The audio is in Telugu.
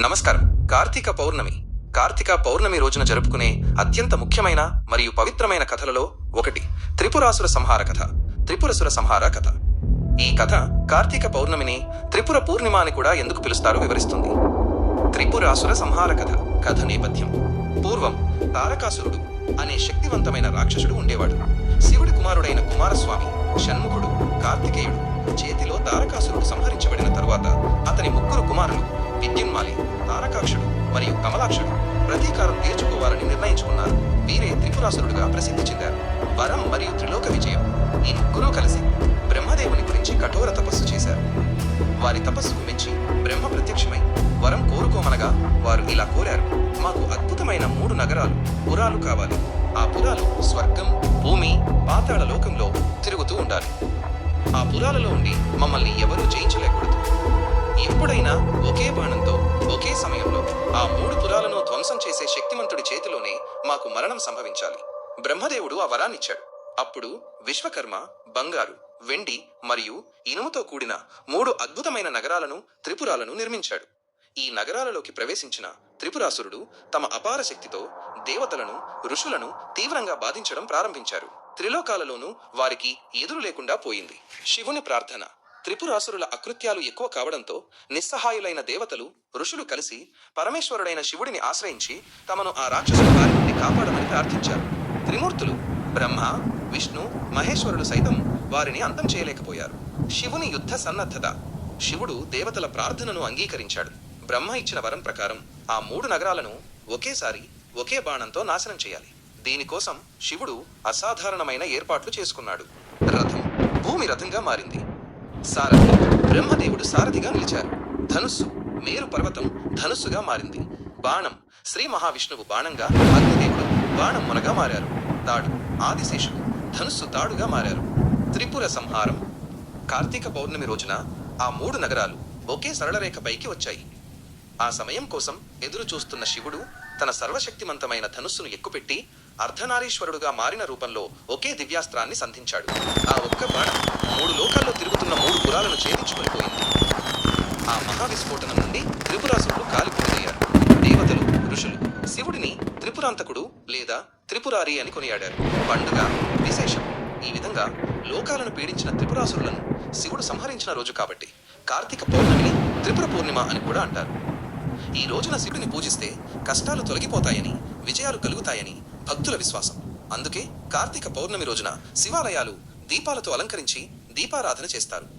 నమస్కారం. కార్తీక పౌర్ణమి. కార్తీక పౌర్ణమి రోజున జరుపుకునే అత్యంత ముఖ్యమైన మరియు పవిత్రమైన కథలలో ఒకటి త్రిపురాసుర సంహార కథ. త్రిపురసుర సంహార కథ. ఈ కథ కార్తీక పౌర్ణమిని త్రిపుర పూర్ణిమ అని కూడా ఎందుకు పిలుస్తారో వివరిస్తుంది. త్రిపురాసుర సంహార కథ కథ నేపథ్యం. పూర్వం తారకాసురుడు అనే శక్తివంతమైన రాక్షసుడు ఉండేవాడు. ప్రతీకారం తీర్చుకోవాలని నిర్ణయించుకున్నారు. వీరే త్రిపురాసురుడుగా ప్రసిద్ధి చెందారు. వరం మరియు త్రిలోక విజయం. ఈ ముగ్గురూ కలిసి బ్రహ్మదేవుని గురించి కఠోర తపస్సు చేశారు. వారి తపస్సుకు మెచ్చి బ్రహ్మ ప్రత్యక్షమై వరం కోరుకోమనగా వారు ఇలా కోరారు. మాకు అద్భుతమైన మూడు నగరాలు పురాలు కావాలి. ఆ పురాలు స్వర్గం భూమి పాతాళ లోకంలో తిరుగుతూ ఉండాలి. ఆ పురాలలో ఉండి మమ్మల్ని ఎవరూ జయించలేకూడదు. ఎప్పుడైనా ఒకే బాణంతో ఒకే సమయంలో చేసే శక్తిమంతుడి చేతిలోనే మాకు మరణం సంభవించాలి. బ్రహ్మదేవుడు ఆ వరాన్నిచ్చాడు. అప్పుడు విశ్వకర్మ బంగారు వెండి మరియు ఇనుముతో కూడిన మూడు అద్భుతమైన నగరాలను త్రిపురాలను నిర్మించాడు. ఈ నగరాలలోకి ప్రవేశించిన త్రిపురాసురుడు తమ అపార శక్తితో దేవతలను ఋషులను తీవ్రంగా బాధించడం ప్రారంభించారు. త్రిలోకాలలోనూ వారికి ఎదురు లేకుండా పోయింది. శివుని ప్రార్థన. త్రిపురాసురుల అకృత్యాలు ఎక్కువ కావడంతో నిస్సహాయులైన దేవతలు ఋషులు కలిసి పరమేశ్వరుడైన శివుడిని ఆశ్రయించి తమను ఆ రాక్షసుల బారి నుండి కాపాడమని ప్రార్థించారు. త్రిమూర్తులు బ్రహ్మ విష్ణు మహేశ్వరులు సైతం వారిని అంతం చేయలేకపోయారు. శివుని యుద్ధ సన్నద్ధత. శివుడు దేవతల ప్రార్థనను అంగీకరించాడు. బ్రహ్మ ఇచ్చిన వరం ప్రకారం ఆ మూడు నగరాలను ఒకేసారి ఒకే బాణంతో నాశనం చేయాలి. దీనికోసం శివుడు అసాధారణమైన ఏర్పాట్లు చేసుకున్నాడు. రథం భూమి రథంగా మారింది. సారథి. బ్రహ్మదేవుడు సారథిగా నిలిచారు. ధనుస్సు మేరు పర్వతం ధనుస్సుగా మారింది. బాణం శ్రీ మహావిష్ణువు బాణంగా అగ్నిదేవుడు బాణం మునగా మారారు. తాడు ఆదిశేషుడు ధనుస్సు తాడుగా మారారు. త్రిపుర సంహారం. కార్తీక పౌర్ణమి రోజున ఆ మూడు నగరాలు ఒకే సరళరేఖ పైకి వచ్చాయి. ఆ సమయం కోసం ఎదురు చూస్తున్న శివుడు తన సర్వశక్తిమంతమైన ధనుస్సును ఎక్కుపెట్టి అర్ధనారీశ్వరుడుగా మారిన రూపంలో ఒకే దివ్యాస్త్రాన్ని సంధించాడు. ఆ ఒక్క బాణం తిరుగుతున్న మూడు పోయింది ఆ మహావిస్ఫోటనం నుండి త్రిపురాసురుడు కాలిపోయారు దేవతలు ఋషులు శివుడిని త్రిపురాంతకుడు లేదా త్రిపురారి అని కొనియాడారు. పండుగ విశేషం. ఈ విధంగా లోకాలను పీడించిన త్రిపురాసురులను శివుడు సంహరించిన రోజు కాబట్టి కార్తీక పౌర్ణమిని త్రిపుర పూర్ణిమ అని కూడా అంటారు. ఈ రోజున శివుడిని పూజిస్తే కష్టాలు తొలగిపోతాయని విజయాలు కలుగుతాయని భక్తుల విశ్వాసం. అందుకే కార్తీక పౌర్ణమి రోజున శివాలయాలు దీపాలతో అలంకరించి దీపారాధన చేస్తారు.